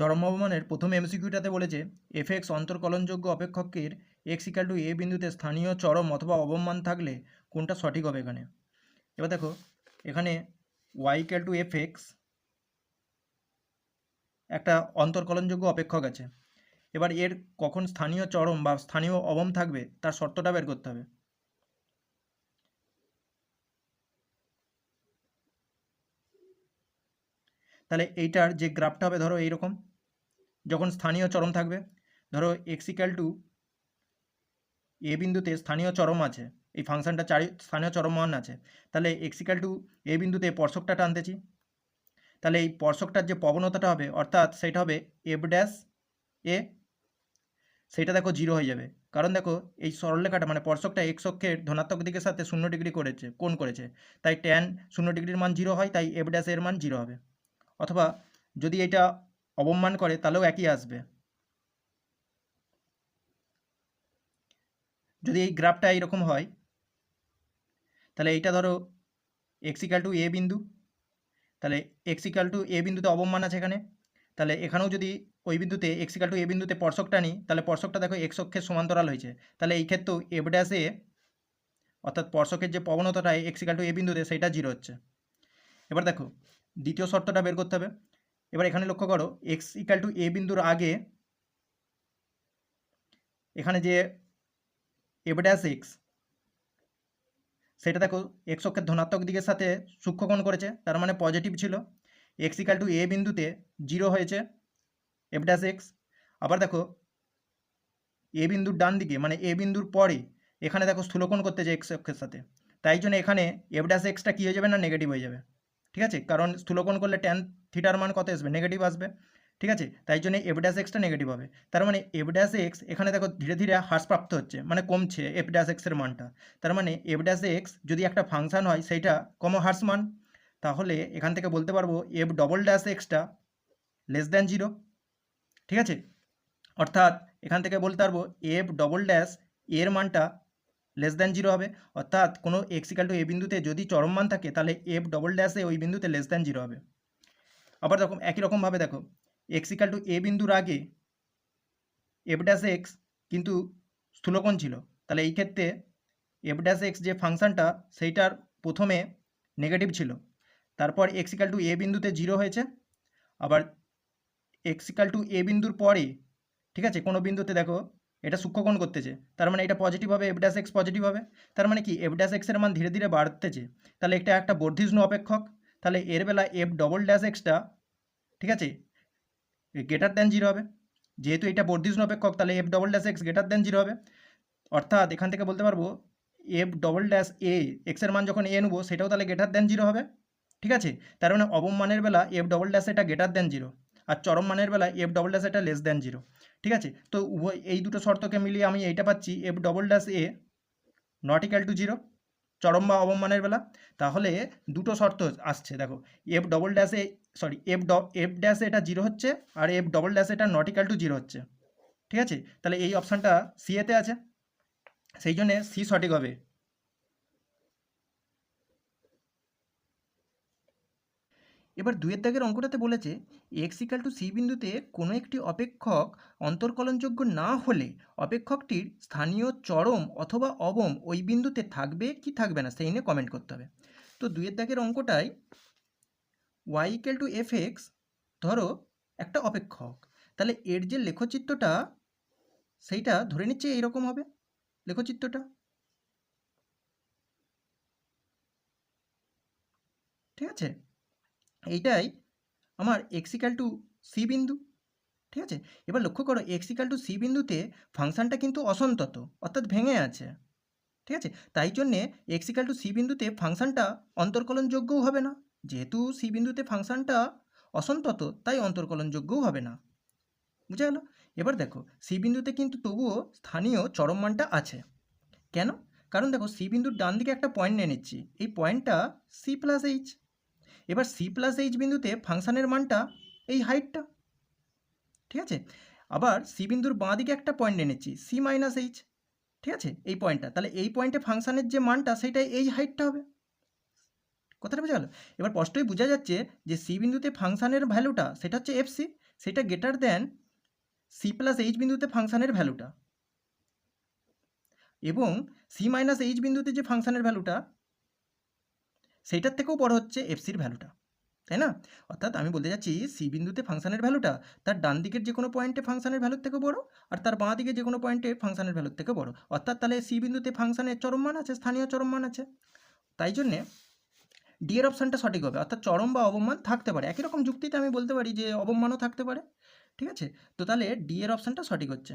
চরম অবমানের প্রথম এমসিকিউটাতে বলেছে এফ এক্স অন্তর্কলনযোগ্য অপেক্ষকের এক্স ইকাল টু এ বিন্দুতে স্থানীয় চরম অথবা অবমান থাকলে কোনটা সঠিক হবে এখানে? এবার দেখো, এখানে Y equal to F X একটা অন্তর্কলনযোগ্য অপেক্ষক আছে। এবার এর কখন স্থানীয় চরম বা স্থানীয় অবম থাকবে তার শর্তটা বের করতে হবে। তাহলে এইটার যে গ্রাফটা হবে, ধরো এইরকম। যখন স্থানীয় চরম থাকবে, ধরো এক্স ইকাল টু এ বিন্দুতে স্থানীয় চরম আছে, এই ফাংশনটা চারি, স্থানীয় চরম মান আছে, তাহলে এক্স ইকাল টু এ বিন্দুতে পর্শকটা টানতেছি। তাহলে এই পর্শকটার যে প্রবণতাটা হবে, অর্থাৎ সেটা হবে এফ ড্যাশ এ সেটা দেখো জিরো হয়ে যাবে। কারণ দেখো, এই সরলরেখাটা মানে পর্শকটা এক্স অক্ষের ধনাত্মক দিকের সাথে শূন্য ডিগ্রি করেছে কোন করেছে। তাই ট্যান শূন্য ডিগ্রির মান জিরো হয়, তাই এফ ড্যাশ এর মান জিরো হবে। অথবা যদি এটা অবমান করে, তাহলেও একই আসবে। যদি এই গ্রাফটা এইরকম হয়, তাহলে এইটা ধরো এক্সিক্যাল টু এ বিন্দু। তাহলে এক্সিক্যাল টু এ বিন্দুতে অবমান আছে এখানে। তাহলে এখানেও যদি ওই বিন্দুতে এক্সিক্যাল টু এ বিন্দুতে স্পর্শকটা নিই, তাহলে স্পর্শকটা দেখো এক্স অক্ষের সমান্তরাল হয়েছে। তাহলে এই ক্ষেত্রেও এফ ড্যাশে অর্থাৎ স্পর্শকের যে প্রবণতাটা এক্সিক্যাল টু এ বিন্দুতে সেইটা জিরো হচ্ছে। এবার দেখো, দ্বিতীয় শর্তটা বের করতে হবে। এবার এখানে লক্ষ্য করো এক্স ইকাল টু এ বিন্দুর আগে এখানে যে ড্যাশ এক্স সেটা দেখো এক্স অক্ষের ধনাত্মক দিকের সাথে সূক্ষ্মকোণ করেছে, তার মানে পজিটিভ ছিল। এক্স ইকাল টু এ বিন্দুতে জিরো হয়েছে এফ এক্স আবার দেখো এ বিন্দুর ডান দিকে মানে এ বিন্দুর পরে এখানে দেখো স্থূলকোণ করতে করতেছে এক্স অক্ষের সাথে, তাই জন্য এখানে এফ এক্সটা কী হয়ে যাবে না নেগেটিভ হয়ে যাবে, ঠিক আছে? কারণ স্থূলকোণ করলে ট্যান থিটার মান কত আসবে? নেগেটিভ আসবে। ঠিক আছে? তাই জন্য এফ ড্যাশ এক্সটা নেগেটিভ হবে। তার মানে এফ ড্যাশ এক্স এখানে দেখো ধীরে ধীরে হ্রাসপ্রাপ্ত হচ্ছে মানে কমছে এফ ড্যাশ এক্সের মানটা। তার মানে এফ ড্যাশ এক্স যদি একটা ফাংশন হয়, সেইটা কম হ্রাস মান। তাহলে এখান থেকে বলতে পারব এফ ডবল ড্যাশ এক্সটা লেস দ্যান জিরো ঠিক আছে? অর্থাৎ এখান থেকে বলতে পারব এফ ডবল ড্যাশ এর মানটা লেস দ্যান জিরো হবে। অর্থাৎ কোনো এক্সিক্যাল টু এ বিন্দুতে যদি চরম মান থাকে, তাহলে এফ ডবল ড্যাশে ওই বিন্দুতে লেস দ্যান জিরো হবে। আবার দেখো, একই রকমভাবে দেখো এক্সিক্যাল টু এ বিন্দুর আগে এফ ড্যাশ এক্স কিন্তু স্থূলকোণ ছিল। তাহলে এই ক্ষেত্রে এফ ড্যাশ এক্স যে ফাংশনটা, সেইটার প্রথমে নেগেটিভ ছিল। তারপর এক্সিক্যাল টু এ বিন্দুতে জিরো হয়েছে। আবার এক্সিক্যাল টু এ বিন্দুর পরে, ঠিক আছে, কোনো বিন্দুতে দেখো, এটা সূক্ষ্মকোণ করতেছে। তার মানে এটা পজিটিভ হবে এফ ড্যাশ এক্স পজিটিভ হবে। তার মানে কি এফ ড্যাশ এক্সের মান ধীরে ধীরে বাড়তেছে। তাহলে এটা একটা বর্ধিষ্ণু অপেক্ষক। তাহলে এর বেলা এফ ডবল ড্যাশ এক্সটা ঠিক আছে? গ্রেটার দ্যান জিরো হবে। যেহেতু এটা বর্ধিষ্ণু অপেক্ষক তাহলে F double dash X greater than zero হবে। অর্থাৎ এখান থেকে বলতে পারব এফ ডবল ড্যাশ এ এক্সের মান যখন এ নেব, সেটাও তাহলে গ্রেটার দ্যান জিরো হবে। ঠিক আছে? তার মানে অবমানের বেলা এফ ডবল ড্যাশ এটা গ্রেটার দ্যান জিরো আর চরম মানের বেলা এফ ডবল ড্যাশ এটা লেস দ্যান জিরো ঠিক আছে? তো উভয়, এই দুটো শর্তকে মিলিয়ে আমি এইটা পাচ্ছি F double dash A not equal to zero চরম বা অবমানের বেলা, তাহলে দুটো শর্ত আসছে। দেখো এফ ডবল ড্যাশে সরি এফ ড এফ ড্যাশে এটা জিরো হচ্ছে আর এফ ডবল ড্যাশে এটা নটিক্যাল টু জিরো হচ্ছে। ঠিক আছে? তাহলে এই অপশানটা সি এতে আছে। সেই জন্যে সি সঠিক হবে। এবার দুয়ের দাগের অঙ্কটাতে বলেছে এক্স ইকাল টু সি বিন্দুতে কোনো একটি অপেক্ষক অন্তর্কলনযোগ্য না হলে অপেক্ষকটির স্থানীয় চরম অথবা অবম ওই বিন্দুতে থাকবে কি থাকবে না, সেই নিয়ে কমেন্ট করতে হবে। তো দুয়ের দাগের অঙ্কটায় Y equal to F X ধরো একটা অপেক্ষক, তাহলে এর যে লেখচিত্রটা সেইটা ধরে নিচ্ছে এইরকম হবে লেখচিত্রটা। ঠিক আছে? এইটাই আমার এক্সিক্যাল টু সি বিন্দু, ঠিক আছে? এবার লক্ষ্য করো এক্সিক্যাল টু সি বিন্দুতে ফাংশানটা কিন্তু অসন্তত, অর্থাৎ ভেঙে আছে, ঠিক আছে? তাই জন্যে এক্সিক্যাল টু সি বিন্দুতে ফাংশানটা অন্তর্কলনযোগ্যও হবে না, যেহেতু সি বিন্দুতে ফাংশানটা অসন্তত, তাই অন্তর্কলনযোগ্যও হবে না, বুঝা গেল? এবার দেখো সি বিন্দুতে কিন্তু তবুও স্থানীয় চরম মানটা আছে, কেন? কারণ দেখো সি বিন্দুর ডান দিকে একটা পয়েন্ট নিয়ে নিচ্ছি, এই পয়েন্টটা সি প্লাস এইচ এবার সি প্লাস এইচ বিন্দুতে ফাংশানের মানটা এই হাইটটা ঠিক আছে? আবার সি বিন্দুর বাঁ দিকে একটা পয়েন্ট এনেছি সি মাইনাস এইচ ঠিক আছে? এই পয়েন্টটা তাহলে এই পয়েন্টে ফাংশানের যে মানটা সেটা এই হাইটটা হবে। কথাটা বোঝা গেল? এবার স্পষ্টই বোঝা যাচ্ছে যে সি বিন্দুতে ফাংশানের ভ্যালুটা, সেটা হচ্ছে এফ সি সেটা greater than C plus H বিন্দুতে ফাংশানের ভ্যালুটা। এবং সি মাইনাস এইচ বিন্দুতে যে ফাংশানের ভ্যালুটা সেইটার থেকেও বড় হচ্ছে এফসির ভ্যালুটা তাই না? অর্থাৎ আমি বলতে যাচ্ছি সি বিন্দুতে ফাংশানের ভ্যালুটা তার ডান দিকের যে কোনো পয়েন্টে ফাংশানের ভ্যালুর থেকে বড় আর তার বাঁ দিকে যে কোনো পয়েন্টে ফাংশানের ভ্যালুর থেকে বড়। অর্থাৎ তাহলে সি বিন্দুতে ফাংশানের চরম মান আছে, স্থানীয় চরম মান আছে। তাই জন্যে ডি এর অপশানটা সঠিক হবে। অর্থাৎ চরম বা অবমান থাকতে পারে। একই রকম যুক্তিতে আমি বলতে পারি যে অবমানও থাকতে পারে। ঠিক আছে? তো তাহলে ডি এর অপশানটা সঠিক হচ্ছে।